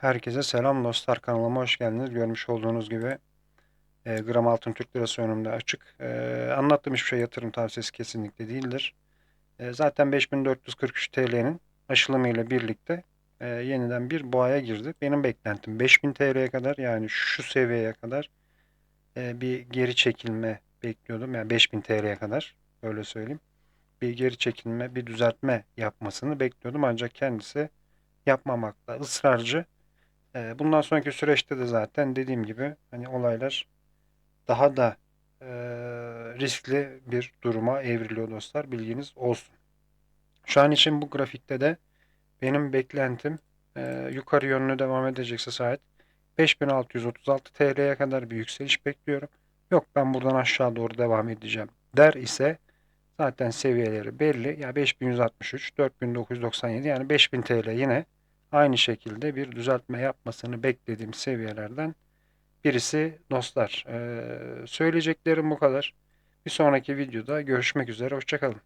Herkese selam dostlar kanalıma hoş geldiniz. Görmüş olduğunuz gibi e, gram altın Türk lirası önümde açık. E, anlattığım hiçbir şey yatırım tavsiyesi kesinlikle değildir. E, zaten 5443 TL'nin aşılımıyla birlikte e, yeniden bir boğaya girdi. Benim beklentim 5000 TL'ye kadar yani şu seviyeye kadar e, bir geri çekilme bekliyordum. Yani 5000 TL'ye kadar öyle söyleyeyim. Bir geri çekilme, bir düzeltme yapmasını bekliyordum. Ancak kendisi yapmamakta ısrarcı. Ee, Bundan sonraki süreçte de zaten dediğim gibi hani olaylar daha da e, riskli bir duruma evriliyor dostlar. Bilginiz olsun. Şu an için bu grafikte de benim beklentim e, yukarı yönlü devam edecekse saat 5636 TL'ye kadar bir yükseliş bekliyorum. Yok ben buradan aşağı doğru devam edeceğim der ise zaten seviyeleri belli. Ya 5163, 4997 yani 5000 TL yine aynı şekilde bir düzeltme yapmasını beklediğim seviyelerden birisi dostlar. Ee, söyleyeceklerim bu kadar. Bir sonraki videoda görüşmek üzere. Hoşçakalın.